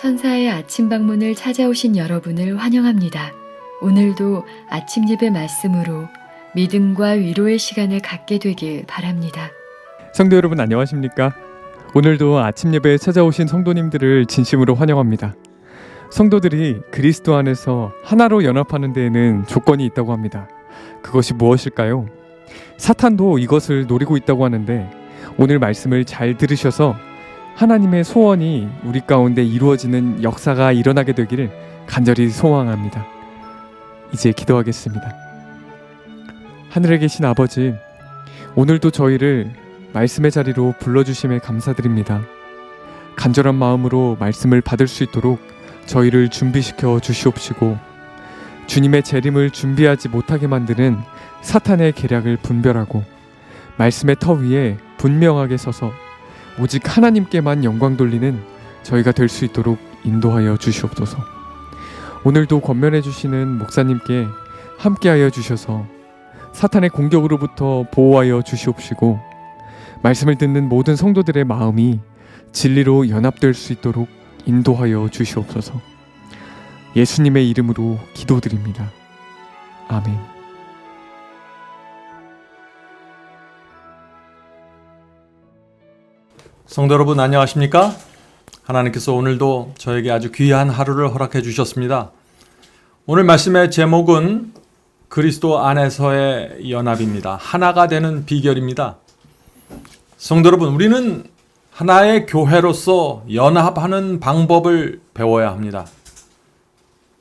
천사의 아침 방문을 찾아오신 여러분을 환영합니다. 오늘도 아침 예배 말씀으로 믿음과 위로의 시간을 갖게 되길 바랍니다. 성도 여러분 안녕하십니까? 오늘도 아침 예배에 찾아오신 성도님들을 진심으로 환영합니다. 성도들이 그리스도 안에서 하나로 연합하는 데에는 조건이 있다고 합니다. 그것이 무엇일까요? 사탄도 이것을 노리고 있다고 하는데 오늘 말씀을 잘 들으셔서 하나님의 소원이 우리 가운데 이루어지는 역사가 일어나게 되기를 간절히 소망합니다. 이제 기도하겠습니다. 하늘에 계신 아버지, 오늘도 저희를 말씀의 자리로 불러주심에 감사드립니다. 간절한 마음으로 말씀을 받을 수 있도록 저희를 준비시켜 주시옵시고 주님의 재림을 준비하지 못하게 만드는 사탄의 계략을 분별하고 말씀의 터 위에 분명하게 서서 오직 하나님께만 영광 돌리는 저희가 될 수 있도록 인도하여 주시옵소서. 오늘도 권면해 주시는 목사님께 함께하여 주셔서 사탄의 공격으로부터 보호하여 주시옵시고 말씀을 듣는 모든 성도들의 마음이 진리로 연합될 수 있도록 인도하여 주시옵소서. 예수님의 이름으로 기도드립니다. 아멘. 성도 여러분 안녕하십니까? 하나님께서 오늘도 저에게 아주 귀한 하루를 허락해 주셨습니다. 오늘 말씀의 제목은 그리스도 안에서의 연합입니다. 하나가 되는 비결입니다. 성도 여러분, 우리는 하나의 교회로서 연합하는 방법을 배워야 합니다.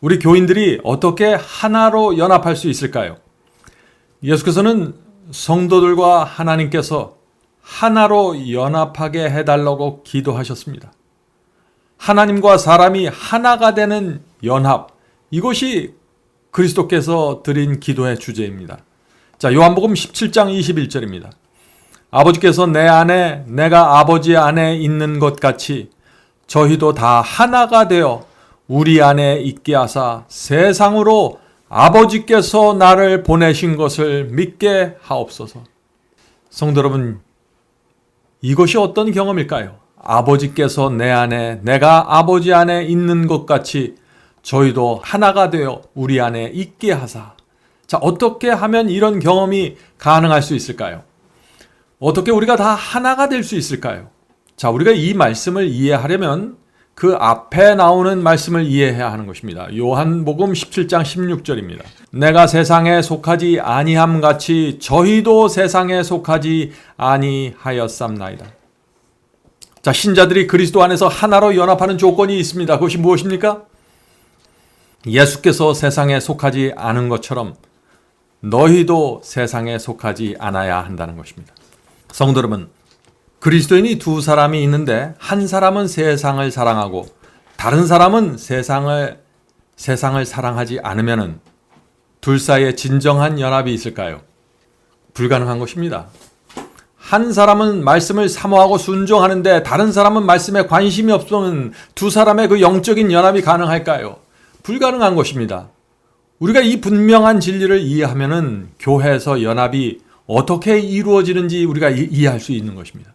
우리 교인들이 어떻게 하나로 연합할 수 있을까요? 예수께서는 성도들과 하나님께서 하나로 연합하게 해달라고 기도하셨습니다. 하나님과 사람이 하나가 되는 연합, 이것이 그리스도께서 드린 기도의 주제입니다. 자, 요한복음 17장 21절입니다. 아버지께서 내 안에, 내가 아버지 안에 있는 것 같이 저희도 다 하나가 되어 우리 안에 있게 하사 세상으로 아버지께서 나를 보내신 것을 믿게 하옵소서. 성도 여러분, 이것이 어떤 경험일까요? 아버지께서 내 안에, 내가 아버지 안에 있는 것 같이 저희도 하나가 되어 우리 안에 있게 하사. 자, 어떻게 하면 이런 경험이 가능할 수 있을까요? 어떻게 우리가 다 하나가 될 수 있을까요? 자, 우리가 이 말씀을 이해하려면 그 앞에 나오는 말씀을 이해해야 하는 것입니다. 요한복음 17장 16절입니다. 내가 세상에 속하지 아니함 같이 저희도 세상에 속하지 아니하였삼나이다. 자, 신자들이 그리스도 안에서 하나로 연합하는 조건이 있습니다. 그것이 무엇입니까? 예수께서 세상에 속하지 않은 것처럼 너희도 세상에 속하지 않아야 한다는 것입니다. 성도 여러분, 그리스도인이 두 사람이 있는데 한 사람은 세상을 사랑하고 다른 사람은 세상을 세상을 사랑하지 않으면은 둘 사이에 진정한 연합이 있을까요? 불가능한 것입니다. 한 사람은 말씀을 사모하고 순종하는데 다른 사람은 말씀에 관심이 없으면 두 사람의 그 영적인 연합이 가능할까요? 불가능한 것입니다. 우리가 이 분명한 진리를 이해하면은 교회에서 연합이 어떻게 이루어지는지 우리가 이- 이해할 수 있는 것입니다.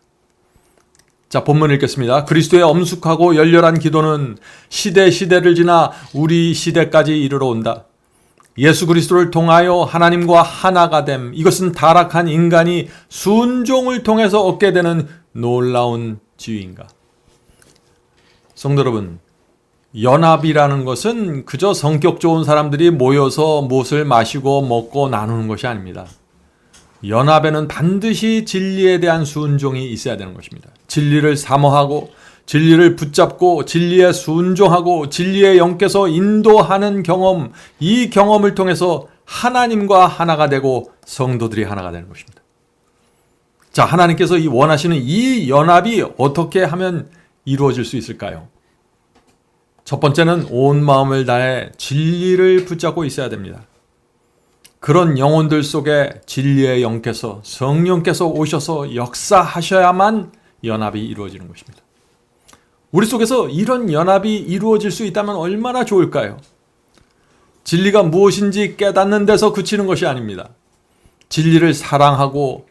자, 본문 읽겠습니다. 그리스도의 엄숙하고 열렬한 기도는 시대 시대를 지나 우리 시대까지 이르러 온다. 예수 그리스도를 통하여 하나님과 하나가 됨. 이것은 타락한 인간이 순종을 통해서 얻게 되는 놀라운 지위인가? 성도 여러분, 연합이라는 것은 그저 성격 좋은 사람들이 모여서 무엇을 마시고 먹고 나누는 것이 아닙니다. 연합에는 반드시 진리에 대한 순종이 있어야 되는 것입니다. 진리를 사모하고 진리를 붙잡고 진리에 순종하고 진리의 영께서 인도하는 경험, 이 경험을 통해서 하나님과 하나가 되고 성도들이 하나가 되는 것입니다. 자, 하나님께서 이 원하시는 이 연합이 어떻게 하면 이루어질 수 있을까요? 첫 번째는 온 마음을 다해 진리를 붙잡고 있어야 됩니다. 그런 영혼들 속에 진리의 영께서 성령께서 오셔서 역사하셔야만 연합이 이루어지는 것입니다. 우리 속에서 이런 연합이 이루어질 수 있다면 얼마나 좋을까요? 진리가 무엇인지 깨닫는 데서 그치는 것이 아닙니다. 진리를 사랑하고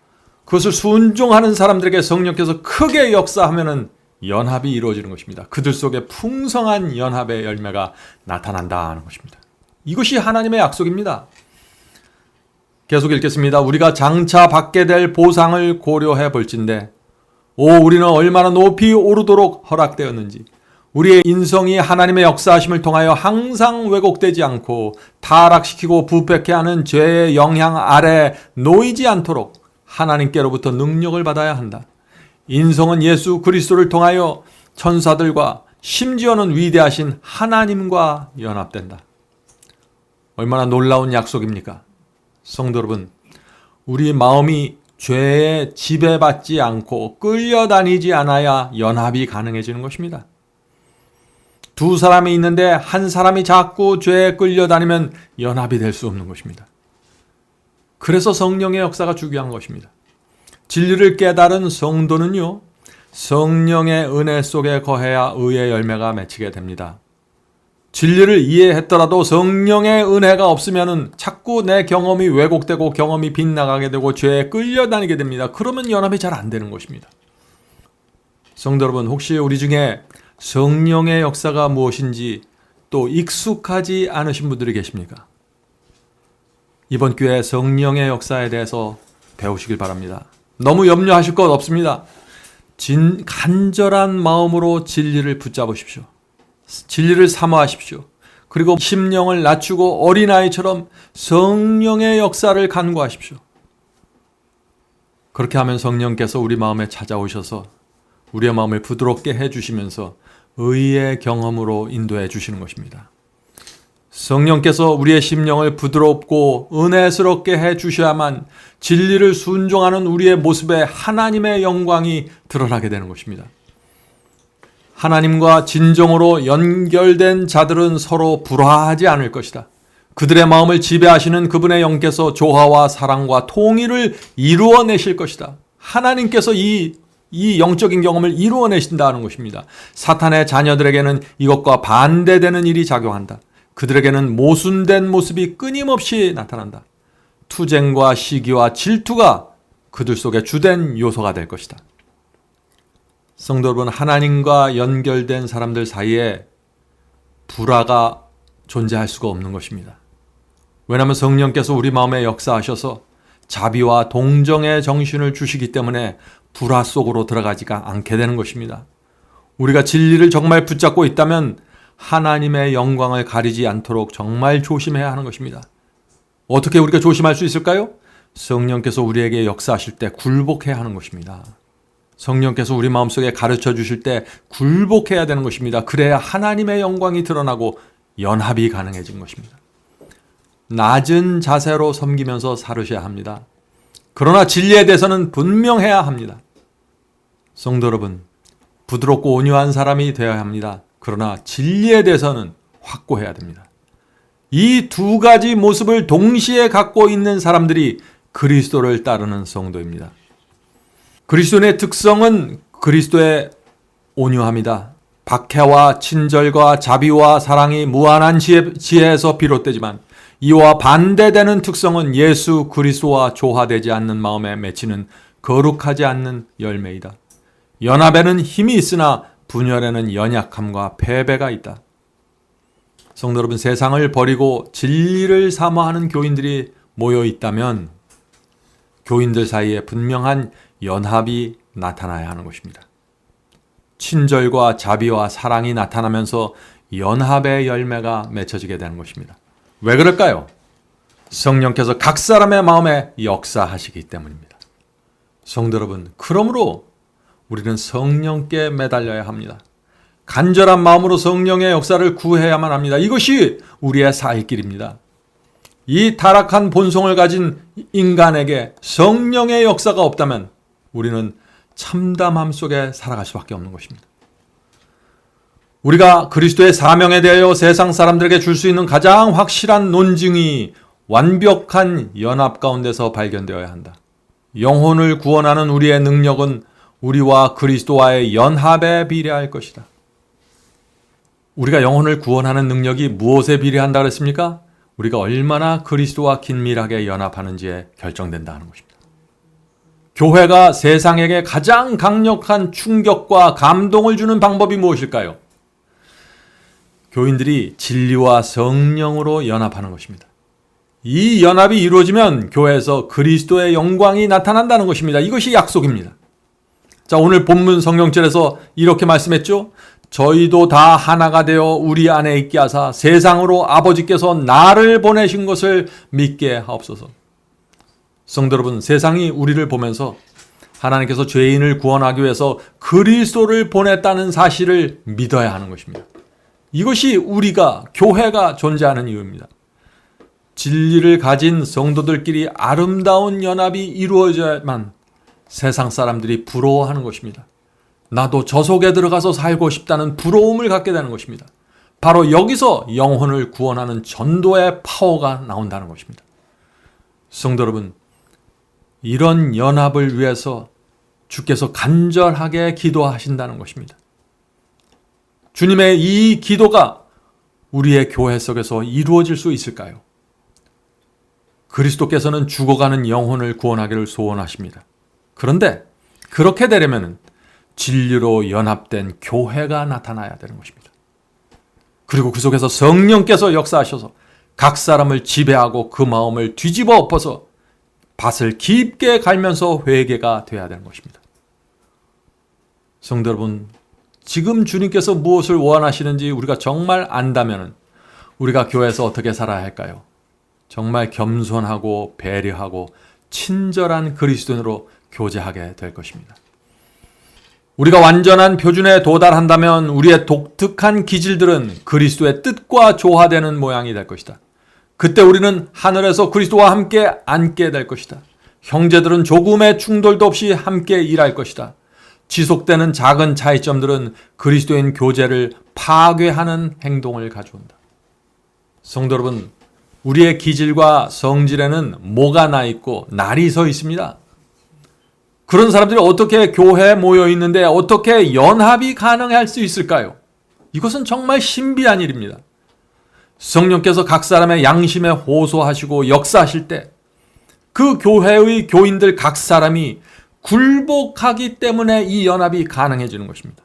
그것을 순종하는 사람들에게 성령께서 크게 역사하면은 연합이 이루어지는 것입니다. 그들 속에 풍성한 연합의 열매가 나타난다는 것입니다. 이것이 하나님의 약속입니다. 계속 읽겠습니다. 우리가 장차 받게 될 보상을 고려해 볼진데 오 우리는 얼마나 높이 오르도록 허락되었는지 우리의 인성이 하나님의 역사하심을 통하여 항상 왜곡되지 않고 타락시키고 부패케 하는 죄의 영향 아래 놓이지 않도록 하나님께로부터 능력을 받아야 한다. 인성은 예수 그리스도를 통하여 천사들과 심지어는 위대하신 하나님과 연합된다. 얼마나 놀라운 약속입니까? 성도 여러분, 우리 마음이 죄에 지배받지 않고 끌려다니지 않아야 연합이 가능해지는 것입니다. 두 사람이 있는데 한 사람이 자꾸 죄에 끌려다니면 연합이 될 수 없는 것입니다. 그래서 성령의 역사가 중요한 것입니다. 진리를 깨달은 성도는요, 성령의 은혜 속에 거해야 의의 열매가 맺히게 됩니다. 진리를 이해했더라도 성령의 은혜가 없으면 자꾸 내 경험이 왜곡되고 경험이 빗나가게 되고 죄에 끌려다니게 됩니다. 그러면 연합이 잘 안 되는 것입니다. 성도 여러분, 혹시 우리 중에 성령의 역사가 무엇인지 또 익숙하지 않으신 분들이 계십니까? 이번 기회에 성령의 역사에 대해서 배우시길 바랍니다. 너무 염려하실 것 없습니다. 진, 간절한 마음으로 진리를 붙잡으십시오. 진리를 사모하십시오. 그리고 심령을 낮추고 어린아이처럼 성령의 역사를 간구하십시오. 그렇게 하면 성령께서 우리 마음에 찾아오셔서 우리의 마음을 부드럽게 해주시면서 의의 경험으로 인도해 주시는 것입니다. 성령께서 우리의 심령을 부드럽고 은혜스럽게 해 주셔야만 진리를 순종하는 우리의 모습에 하나님의 영광이 드러나게 되는 것입니다. 하나님과 진정으로 연결된 자들은 서로 불화하지 않을 것이다. 그들의 마음을 지배하시는 그분의 영께서 조화와 사랑과 통일을 이루어내실 것이다. 하나님께서 이, 이 영적인 경험을 이루어내신다는 것입니다. 사탄의 자녀들에게는 이것과 반대되는 일이 작용한다. 그들에게는 모순된 모습이 끊임없이 나타난다. 투쟁과 시기와 질투가 그들 속에 주된 요소가 될 것이다. 성도 여러분, 하나님과 연결된 사람들 사이에 불화가 존재할 수가 없는 것입니다. 왜냐하면 성령께서 우리 마음에 역사하셔서 자비와 동정의 정신을 주시기 때문에 불화 속으로 들어가지가 않게 되는 것입니다. 우리가 진리를 정말 붙잡고 있다면 하나님의 영광을 가리지 않도록 정말 조심해야 하는 것입니다. 어떻게 우리가 조심할 수 있을까요? 성령께서 우리에게 역사하실 때 굴복해야 하는 것입니다. 성령께서 우리 마음속에 가르쳐 주실 때 굴복해야 되는 것입니다. 그래야 하나님의 영광이 드러나고 연합이 가능해진 것입니다. 낮은 자세로 섬기면서 살으셔야 합니다. 그러나 진리에 대해서는 분명해야 합니다. 성도 여러분, 부드럽고 온유한 사람이 되어야 합니다. 그러나 진리에 대해서는 확고해야 됩니다. 이 두 가지 모습을 동시에 갖고 있는 사람들이 그리스도를 따르는 성도입니다. 그리스도의 특성은 그리스도의 온유함이다. 박해와 친절과 자비와 사랑이 무한한 지혜, 지혜 에서 비롯되지만 이와 반대되는 특성은 예수 그리스도와 조화되지 않는 마음에 맺히는 거룩하지 않는 열매이다. 연합에는 힘이 있으나 분열에는 연약함과 패배가 있다. 성도 여러분, 세상을 버리고 진리를 사모하는 교인들이 모여 있다면 교인들 사이에 분명한 연합이 나타나야 하는 것입니다. 친절과 자비와 사랑이 나타나면서 연합의 열매가 맺혀지게 되는 것입니다. 왜 그럴까요? 성령께서 각 사람의 마음에 역사하시기 때문입니다. 성도 여러분, 그러므로 우리는 성령께 매달려야 합니다. 간절한 마음으로 성령의 역사를 구해야만 합니다. 이것이 우리의 살 길입니다. 이 타락한 본성을 가진 인간에게 성령의 역사가 없다면 우리는 참담함 속에 살아갈 수밖에 없는 것입니다. 우리가 그리스도의 사명에 대하여 세상 사람들에게 줄 수 있는 가장 확실한 논증이 완벽한 연합 가운데서 발견되어야 한다. 영혼을 구원하는 우리의 능력은 우리와 그리스도와의 연합에 비례할 것이다. 우리가 영혼을 구원하는 능력이 무엇에 비례한다 그랬습니까? 우리가 얼마나 그리스도와 긴밀하게 연합하는지에 결정된다는 것입니다. 교회가 세상에게 가장 강력한 충격과 감동을 주는 방법이 무엇일까요? 교인들이 진리와 성령으로 연합하는 것입니다. 이 연합이 이루어지면 교회에서 그리스도의 영광이 나타난다는 것입니다. 이것이 약속입니다. 자, 오늘 본문 성경절에서 이렇게 말씀했죠. 저희도 다 하나가 되어 우리 안에 있게 하사 세상으로 아버지께서 나를 보내신 것을 믿게 하옵소서. 성도 여러분, 세상이 우리를 보면서 하나님께서 죄인을 구원하기 위해서 그리스도를 보냈다는 사실을 믿어야 하는 것입니다. 이것이 우리가 교회가 존재하는 이유입니다. 진리를 가진 성도들끼리 아름다운 연합이 이루어져야만 세상 사람들이 부러워하는 것입니다. 나도 저 속에 들어가서 살고 싶다는 부러움을 갖게 되는 것입니다. 바로 여기서 영혼을 구원하는 전도의 파워가 나온다는 것입니다. 성도 여러분, 이런 연합을 위해서 주께서 간절하게 기도하신다는 것입니다. 주님의 이 기도가 우리의 교회 속에서 이루어질 수 있을까요? 그리스도께서는 죽어가는 영혼을 구원하기를 소원하십니다. 그런데 그렇게 되려면 진리로 연합된 교회가 나타나야 되는 것입니다. 그리고 그 속에서 성령께서 역사하셔서 각 사람을 지배하고 그 마음을 뒤집어 엎어서 밭을 깊게 갈면서 회개가 돼야 되는 것입니다. 성도 여러분, 지금 주님께서 무엇을 원하시는지 우리가 정말 안다면 우리가 교회에서 어떻게 살아야 할까요? 정말 겸손하고 배려하고 친절한 그리스도인으로 교제하게 될 것입니다. 우리가 완전한 표준에 도달한다면 우리의 독특한 기질들은 그리스도의 뜻과 조화되는 모양이 될 것이다. 그때 우리는 하늘에서 그리스도와 함께 앉게 될 것이다. 형제들은 조금의 충돌도 없이 함께 일할 것이다. 지속되는 작은 차이점들은 그리스도인 교제를 파괴하는 행동을 가져온다. 성도 여러분, 우리의 기질과 성질에는 뭐가 나 있고 날이 서 있습니다. 그런 사람들이 어떻게 교회에 모여 있는데 어떻게 연합이 가능할 수 있을까요? 이것은 정말 신비한 일입니다. 성령께서 각 사람의 양심에 호소하시고 역사하실 때 그 교회의 교인들 각 사람이 굴복하기 때문에 이 연합이 가능해지는 것입니다.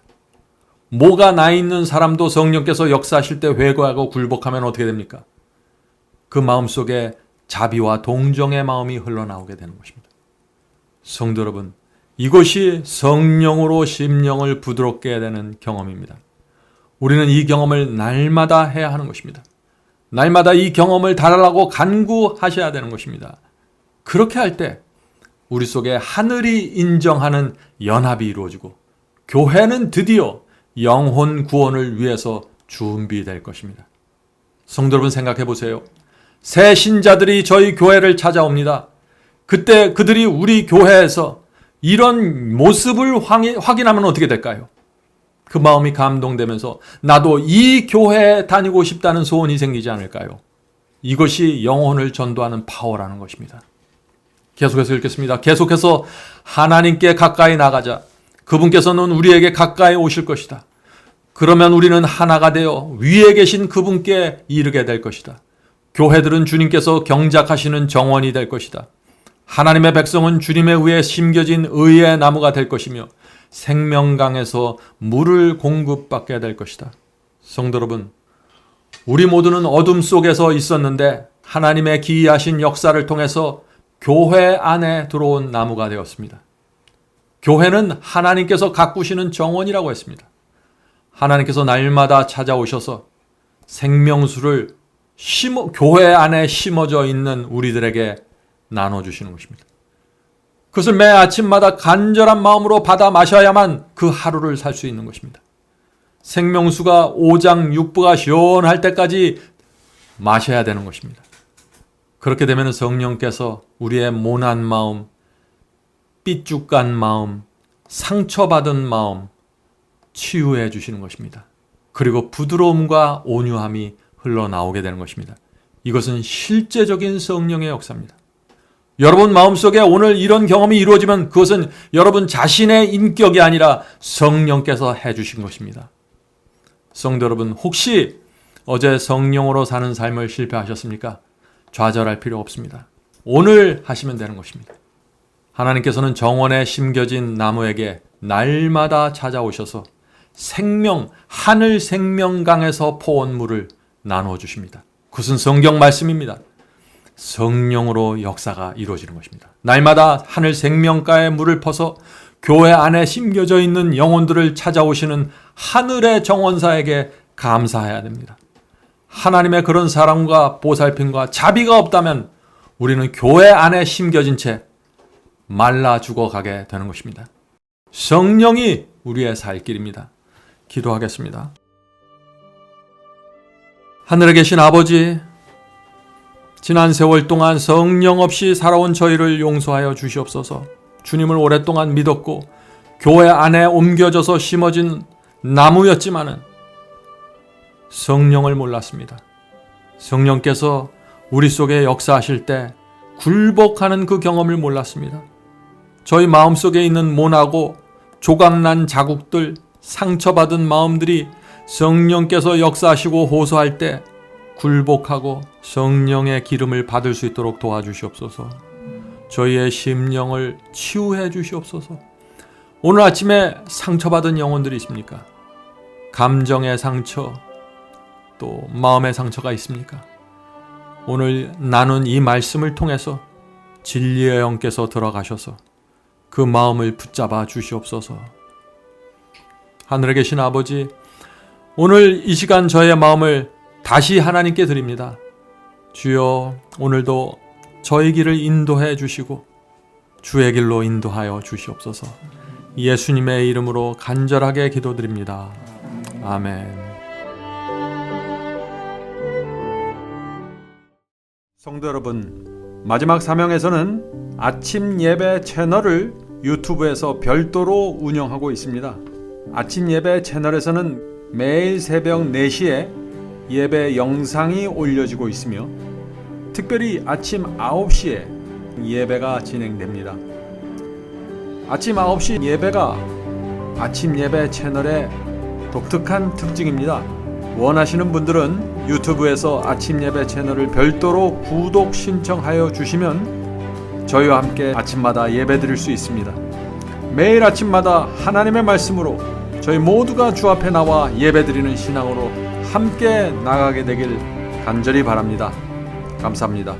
뭐가 나 있는 사람도 성령께서 역사하실 때 회개하고 굴복하면 어떻게 됩니까? 그 마음 속에 자비와 동정의 마음이 흘러나오게 되는 것입니다. 성도 여러분, 이것이 성령으로 심령을 부드럽게 되는 경험입니다. 우리는 이 경험을 날마다 해야 하는 것입니다. 날마다 이 경험을 달하라고 간구하셔야 되는 것입니다. 그렇게 할 때 우리 속에 하늘이 인정하는 연합이 이루어지고 교회는 드디어 영혼 구원을 위해서 준비될 것입니다. 성도 여러분 생각해 보세요. 새 신자들이 저희 교회를 찾아옵니다. 그때 그들이 우리 교회에서 이런 모습을 확인하면 어떻게 될까요? 그 마음이 감동되면서 나도 이 교회에 다니고 싶다는 소원이 생기지 않을까요? 이것이 영혼을 전도하는 파워라는 것입니다. 계속해서 읽겠습니다. 계속해서 하나님께 가까이 나가자. 그분께서는 우리에게 가까이 오실 것이다. 그러면 우리는 하나가 되어 위에 계신 그분께 이르게 될 것이다. 교회들은 주님께서 경작하시는 정원이 될 것이다. 하나님의 백성은 주님에 의해 심겨진 의의 나무가 될 것이며 생명강에서 물을 공급받게 될 것이다. 성도 여러분, 우리 모두는 어둠 속에서 있었는데 하나님의 기이하신 역사를 통해서 교회 안에 들어온 나무가 되었습니다. 교회는 하나님께서 가꾸시는 정원이라고 했습니다. 하나님께서 날마다 찾아오셔서 생명수를 심어, 교회 안에 심어져 있는 우리들에게 나눠주시는 것입니다. 그것을 매 아침마다 간절한 마음으로 받아 마셔야만 그 하루를 살 수 있는 것입니다. 생명수가 오장 육부가 시원할 때까지 마셔야 되는 것입니다. 그렇게 되면 성령께서 우리의 모난 마음, 삐죽간 마음, 상처받은 마음 치유해 주시는 것입니다. 그리고 부드러움과 온유함이 흘러나오게 되는 것입니다. 이것은 실제적인 성령의 역사입니다. 여러분 마음속에 오늘 이런 경험이 이루어지면 그것은 여러분 자신의 인격이 아니라 성령께서 해주신 것입니다. 성도 여러분, 혹시 어제 성령으로 사는 삶을 실패하셨습니까? 좌절할 필요 없습니다. 오늘 하시면 되는 것입니다. 하나님께서는 정원에 심겨진 나무에게 날마다 찾아오셔서 생명, 하늘 생명강에서 포온 물을 나누어 주십니다. 그것은 성경 말씀입니다. 성령으로 역사가 이루어지는 것입니다. 날마다 하늘 생명가의 물을 퍼서 교회 안에 심겨져 있는 영혼들을 찾아오시는 하늘의 정원사에게 감사해야 됩니다. 하나님의 그런 사랑과 보살핌과 자비가 없다면 우리는 교회 안에 심겨진 채 말라 죽어가게 되는 것입니다. 성령이 우리의 살 길입니다. 기도하겠습니다. 하늘에 계신 아버지, 지난 세월 동안 성령 없이 살아온 저희를 용서하여 주시옵소서. 주님을 오랫동안 믿었고 교회 안에 옮겨져서 심어진 나무였지만은 성령을 몰랐습니다. 성령께서 우리 속에 역사하실 때 굴복하는 그 경험을 몰랐습니다. 저희 마음속에 있는 모나고 조각난 자국들, 상처받은 마음들이 성령께서 역사하시고 호소할 때 굴복하고 성령의 기름을 받을 수 있도록 도와주시옵소서. 저희의 심령을 치유해 주시옵소서. 오늘 아침에 상처받은 영혼들이 있습니까? 감정의 상처, 또 마음의 상처가 있습니까? 오늘 나눈 이 말씀을 통해서 진리의 영께서 들어가셔서 그 마음을 붙잡아 주시옵소서. 하늘에 계신 아버지, 오늘 이 시간 저의 마음을 다시 하나님께 드립니다. 주여, 오늘도 저의 길을 인도해 주시고 주의 길로 인도하여 주시옵소서. 예수님의 이름으로 간절하게 기도드립니다. 아멘. 성도 여러분, 마지막 사명에서는 아침 예배 채널을 유튜브에서 별도로 운영하고 있습니다. 아침 예배 채널에서는 매일 새벽 4시에 예배 영상이 올려지고 있으며 특별히 아침 9시에 예배가 진행됩니다. 아침 9시 예배가 아침 예배 채널의 독특한 특징입니다. 원하시는 분들은 유튜브에서 아침 예배 채널을 별도로 구독 신청하여 주시면 저희와 함께 아침마다 예배 드릴 수 있습니다. 매일 아침마다 하나님의 말씀으로 저희 모두가 주 앞에 나와 예배 드리는 신앙으로 함께 나가게 되길 간절히 바랍니다. 감사합니다.